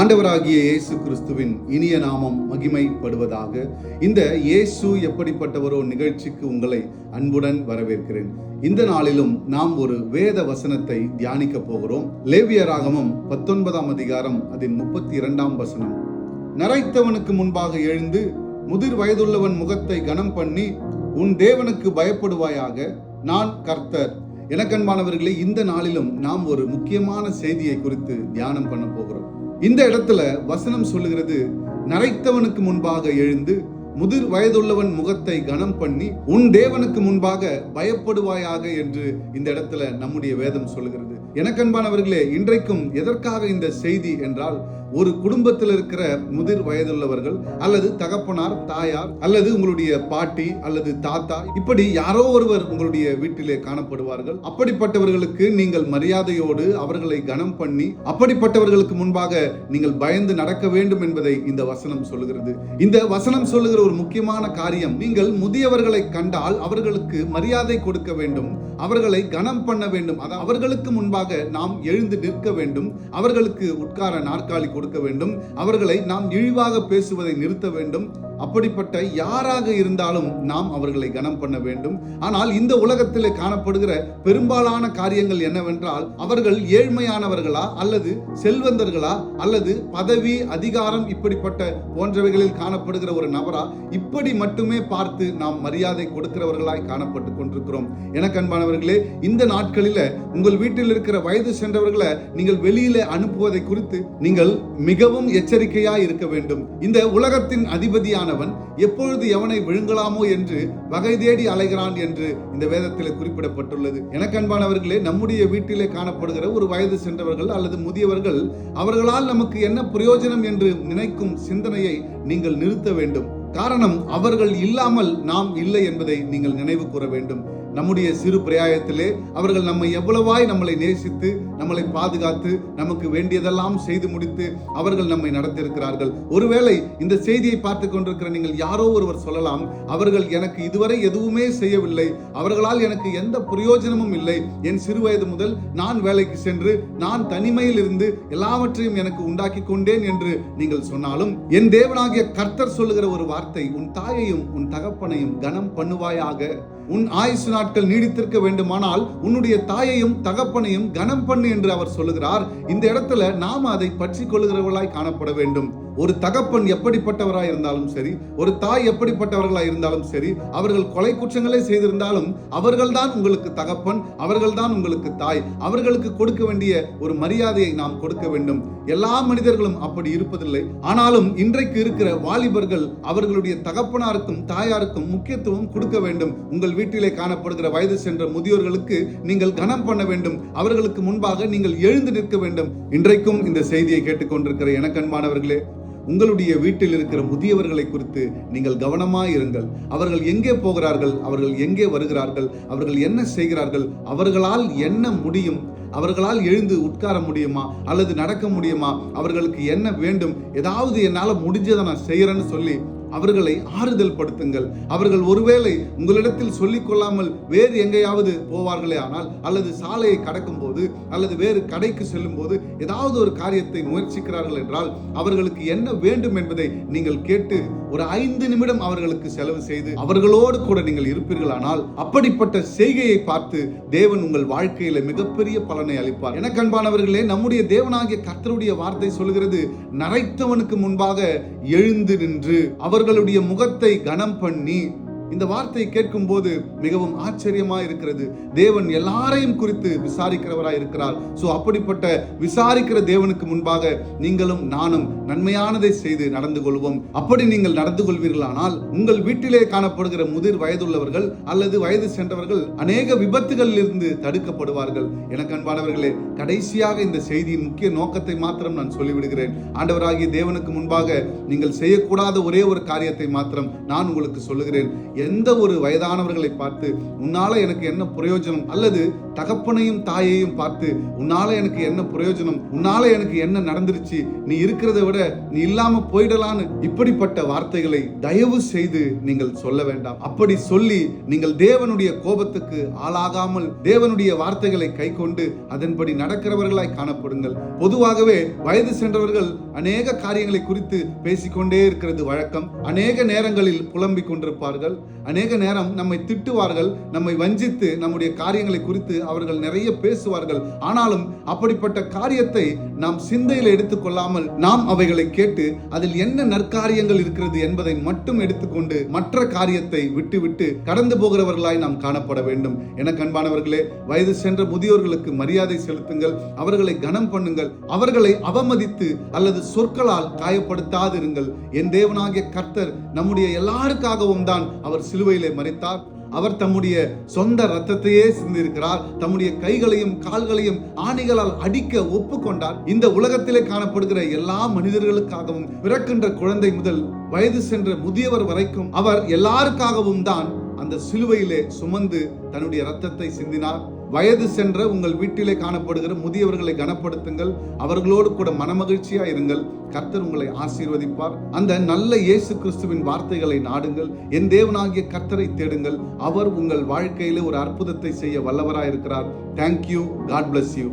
ஆண்டவராகிய இயேசு கிறிஸ்துவின் இனிய நாமம் மகிமைப்படுவதாக. இந்த இயேசு எப்படிப்பட்டவரோ நிகழ்ச்சிக்கு உங்களை அன்புடன் வரவேற்கிறேன். இந்த நாளிலும் நாம் ஒரு வேத வசனத்தை தியானிக்க போகிறோம். லேவியராகமம் பத்தொன்பதாம் அதிகாரம் அதன் முப்பத்தி இரண்டாம் வசனம். நரைத்தவனுக்கு முன்பாக எழுந்து முதிர் வயதுள்ளவன் முகத்தை கனம் பண்ணி உன் தேவனுக்கு பயப்படுவாயாக நான் கர்த்தர். எனக்கன்பானவர்களே இந்த நாளிலும் நாம் ஒரு முக்கியமான செய்தியை குறித்து தியானம் பண்ண போகிறோம். இந்த இடத்துல வசனம் சொல்லுகிறது நரைத்தவனுக்கு முன்பாக எழுந்து முதிர் வயதுள்ளவன் முகத்தை கனம் பண்ணி உன் தேவனுக்கு முன்பாக பயப்படுவாயாக என்று இந்த இடத்துல நம்முடைய வேதம் சொல்லுகிறது. எனக்கன்பானவர்களே இன்றைக்கும் எதற்காக இந்த செய்தி என்றால் ஒரு குடும்பத்தில் இருக்கிற முதிர் வயதுள்ளவர்கள் அல்லது தகப்பனார் தாயார் அல்லது உங்களுடைய பாட்டி அல்லது தாத்தா இப்படி யாரோ ஒருவர் உங்களுடைய வீட்டிலே காணப்படுவார்கள். அப்படிப்பட்டவர்களுக்கு நீங்கள் மரியாதையோடு அவர்களை கனம் பண்ணி அப்படிப்பட்டவர்களுக்கு முன்பாக நீங்கள் பயந்து நடக்க வேண்டும் என்பதை இந்த வசனம் சொல்லுகிறது. இந்த வசனம் சொல்லுகிற ஒரு முக்கியமான காரியம் நீங்கள் முதியவர்களை கண்டால் அவர்களுக்கு மரியாதை கொடுக்க வேண்டும் அவர்களை கனம் பண்ண வேண்டும். அவர்களுக்கு முன்பாக நாம் எழுந்து நிற்க வேண்டும் அவர்களுக்கு உட்கார நாற்காலி கொடுக்க வேண்டும். அவர்களை நாம் இழிவாக பேசுவதை நிறுத்த வேண்டும். அப்படிப்பட்ட யாராக இருந்தாலும் நாம் அவர்களை கனம் பண்ண வேண்டும். ஆனால் இந்த உலகத்தில் காணப்படுகிற பெரும்பாலான காரியங்கள் என்னவென்றால் அவர்கள் ஏழ்மையானவர்களா அல்லது செல்வந்தர்களா அல்லது பதவி அதிகாரம் இப்படிப்பட்ட போன்றவைகளில் காணப்படுகிற ஒரு நபரா? இப்படி மட்டுமே பார்த்து நாம் மரியாதை கொடுக்கிறவர்களாய் காணப்பட்டு கொண்டிருக்கிறோம். எனக்கு அன்பானவர்களே இந்த நாட்களில உங்கள் வீட்டில் இருக்கிற வயது சென்றவர்களை நீங்கள் வெளியில அனுப்புவதை குறித்து நீங்கள் மிகவும் எச்சரிக்கையா இருக்க வேண்டும். இந்த உலகத்தின் அதிபதியான அதிபதியானவன் எப்பொழுது எவனை விழுங்கலாமோ என்று வகை தேடி அலைகிறான் என்று இந்த வேதத்தில் குறிப்பிடப்பட்டுள்ளது. எனக்கன்பானவர்களே நம்முடைய வீட்டிலே காணப்படுகிற ஒரு வயது சென்றவர்கள் அல்லது முதியவர்கள் அவர்களால் நமக்கு என்ன பிரயோஜனம் என்று நினைக்கும் சிந்தனையை நீங்கள் நிறுத்த வேண்டும். காரணம் அவர்கள் இல்லாமல் நாம் இல்லை என்பதை நீங்கள் நினைவு கூற வேண்டும். நம்முடைய சிறு பிரயாயத்திலே அவர்கள் நம்மை எவ்வளவாய் நம்மளை நேசித்து நம்மளை பாதுகாத்து நமக்கு வேண்டியதெல்லாம் செய்து முடித்து அவர்கள் நம்மை நடத்தியிருக்கிறார்கள். ஒருவேளை இந்த செய்தியை பார்த்து கொண்டிருக்கிற நீங்கள் யாரோ ஒருவர் சொல்லலாம் அவர்கள் எனக்கு இதுவரை எதுவுமே செய்யவில்லை அவர்களால் எனக்கு எந்த பிரயோஜனமும் இல்லை என் சிறு வயது முதல் நான் வேலைக்கு சென்று நான் தனிமையில் இருந்து எல்லாவற்றையும் எனக்கு உண்டாக்கி கொண்டேன் என்று நீங்கள் சொன்னாலும் என் தேவனாகிய கர்த்தர் சொல்லுகிற ஒரு வார்த்தை உன் தாயையும் உன் தகப்பனையும் கனம் பண்ணுவாயாக உன் ஆயுசு நாட்கள் நீடித்திருக்க வேண்டுமானால் உன்னுடைய தாயையும் தகப்பனையும் கனம் பண்ணு என்று அவர் சொல்லுகிறார். இந்த இடத்துல நாம அதை பற்றி கொள்ளுகிறவர்களாய் காணப்பட வேண்டும். ஒரு தகப்பன் எப்படிப்பட்டவராய் இருந்தாலும் சரி ஒரு தாய் எப்படிப்பட்டவர்களாக இருந்தாலும் சரி அவர்கள் கொலை குற்றங்களை செய்திருந்தாலும் அவர்கள்தான் உங்களுக்கு தகப்பன் அவர்கள்தான் உங்களுக்கு தாய். அவர்களுக்கு கொடுக்க வேண்டிய ஒரு மரியாதையை நாம் கொடுக்க வேண்டும். எல்லா மனிதர்களும் அப்படி இருப்பதில்லை. ஆனாலும் இன்றைக்கு இருக்கிற வாலிபர்கள் அவர்களுடைய தகப்பனாருக்கும் தாயாருக்கும் முக்கியத்துவம் கொடுக்க வேண்டும். உங்கள் வீட்டிலே காணப்படுகிற வயது சென்ற முதியோர்களுக்கு நீங்கள் கனம் பண்ண வேண்டும். அவர்களுக்கு முன்பாக நீங்கள் எழுந்து நிற்க வேண்டும். இன்றைக்கும் இந்த செய்தியை கேட்டுக்கொண்டிருக்கிற எனக்கன்பானவர்களே உங்களுடைய வீட்டில் இருக்கிற முதியவர்களை குறித்து நீங்கள் கவனமாக இருங்கள். அவர்கள் எங்கே போகிறார்கள் அவர்கள் எங்கே வருகிறார்கள் அவர்கள் என்ன செய்கிறார்கள் அவர்களால் என்ன முடியும் அவர்களால் எழுந்து உட்கார முடியுமா அல்லது நடக்க முடியுமா அவர்களுக்கு என்ன வேண்டும் ஏதாவது என்னால் முடிஞ்சதை நான் செய்யறேன்னு சொல்லி அவர்களை ஆறுதல் படுத்துங்கள். அவர்கள் ஒருவேளை உங்களிடத்தில் சொல்லிக் கொள்ளாமல் வேறு எங்கேயாவது போவார்களே ஆனால் அல்லது சாலையை கடக்கும் போது அல்லது வேறு கடைக்கு செல்லும் போது ஏதாவது ஒரு காரியத்தை முயற்சிக்கிறார்கள் என்றால் அவர்களுக்கு என்ன வேண்டும் என்பதை நீங்கள் கேட்டு ஒரு ஐந்து நிமிடம் அவர்களுக்கு செலவு செய்து அவர்களோடு கூட நீங்கள் இருப்பீர்களானால் அப்படிப்பட்ட செய்கையை பார்த்து தேவன் உங்கள் வாழ்க்கையில மிகப்பெரிய பலனை அளிப்பார். என கண்பானவர்களே நம்முடைய தேவனாகிய கர்த்தருடைய வார்த்தை சொல்கிறது நரைத்தவனுக்கு முன்பாக எழுந்து நின்று அவர்களுடைய முகத்தை கனம் பண்ணி இந்த வார்த்தையை கேட்கும் போது மிகவும் ஆச்சரியமா இருக்கிறது. தேவன் எல்லாரையும் குறித்து விசாரிக்கிறவராய் இருக்கிறார். சோ அப்படிப்பட்ட விசாரிக்கிற தேவனுக்கு முன்பாக நீங்களும் நானும் நன்மையானதை செய்து நடந்து கொள்வோம். அப்படி நீங்கள் நடந்து கொள்வீர்களானால் உங்கள் வீட்டிலே காணப்படுகிற முதிர் வயதுள்ளவர்கள் அல்லது வயது சென்றவர்கள் அநேக விபத்துகளில் இருந்து தடுக்கப்படுவார்கள். எனக்கு அன்பானவர்களே கடைசியாக இந்த செய்தியின் முக்கிய நோக்கத்தை மாத்திரம் நான் சொல்லிவிடுகிறேன். ஆண்டவராகிய தேவனுக்கு முன்பாக நீங்கள் செய்யக்கூடாத ஒரே ஒரு காரியத்தை மாத்திரம் நான் உங்களுக்கு சொல்லுகிறேன். எந்த ஒரு வயதானவர்களை பார்த்து உன்னால எனக்கு என்ன பிரயோஜனம்? அல்லது தகப்பனையும் தாயையும் பார்த்து உன்னால எனக்கு என்ன பிரயோஜனம்? உன்னால எனக்கு என்ன நடந்துருச்சு? நீ இருக்கிறத விட நீ இல்லாம போயிடலான்னு. இப்படிப்பட்ட வார்த்தைகளை தயவு செய்து நீங்கள் சொல்ல வேண்டாம். அப்படி சொல்லி நீங்கள் தேவனுடைய கோபத்துக்கு ஆளாகாமல் தேவனுடைய வார்த்தைகளை கை கொண்டு அதன்படி நடக்கிறவர்களாய் காணப்படுங்கள். பொதுவாகவே வயது சென்றவர்கள் அநேக காரியங்களை குறித்து பேசிக்கொண்டே இருக்கிறது வழக்கம். அநேக நேரங்களில் புலம்பிக் கொண்டிருப்பார்கள். அநேக நேரம் நம்மை திட்டுவார்கள் நம்மை வஞ்சித்து நம்முடைய காரியங்களை குறித்து அவர்கள் நிறைய பேசுவார்கள். ஆனாலும் அப்படிப்பட்ட காரியத்தை நாம் சிந்தையில் எடுத்துக்கொள்ளாமல் நாம் அவைகளை கேட்டு அதில் என்ன நற்காரியங்கள் இருக்கிறது என்பதை மட்டும் எடுத்துக்கொண்டு மற்ற காரியத்தை விட்டுவிட்டு கடந்து போகிறவர்களாய் நாம் காணப்பட வேண்டும். என கண்பானவர்களே வயது சென்ற முதியோர்களுக்கு மரியாதை செலுத்துங்கள் அவர்களை கனம் பண்ணுங்கள் அவர்களை அவமதித்து அல்லது சொற்களால் காயப்படுத்தாதிருங்கள். என் தேவனாகிய கர்த்தர் நம்முடைய எல்லாருக்காகவும் தான் அவர் சிலுவையிலே மறித்தார். அவர் தம்முடைய சொந்த ரத்தத்தையே சிந்திருக்கிறார். தம்முடைய கைகளையும் கால்களையும் ஆணிகளால் அடிக்க ஒப்புக்கொண்டார். இந்த உலகத்திலே காணப்படுகிற எல்லா மனிதர்களுக்காகவும் பிறக்கின்ற குழந்தை முதல் வயது சென்ற முதியவர் வரைக்கும் அவர் எல்லாருக்காகவும் தான் அந்த சிலுவையிலே சுமந்து தன்னுடைய ரத்தத்தை சிந்தினார். வயது சென்ற உங்கள் வீட்டிலே காணப்படுகிற முதியவர்களை கனப்படுத்துங்கள். அவர்களோடு கூட மனமகிழ்ச்சியா இருங்கள். கர்த்தர் உங்களை ஆசீர்வதிப்பார். அந்த நல்ல இயேசு கிறிஸ்துவின் வார்த்தைகளை நாடுங்கள். என் தேவனாகிய கர்த்தரை தேடுங்கள். அவர் உங்கள் வாழ்க்கையில ஒரு அற்புதத்தை செய்ய வல்லவராயிருக்கிறார். Thank you God bless you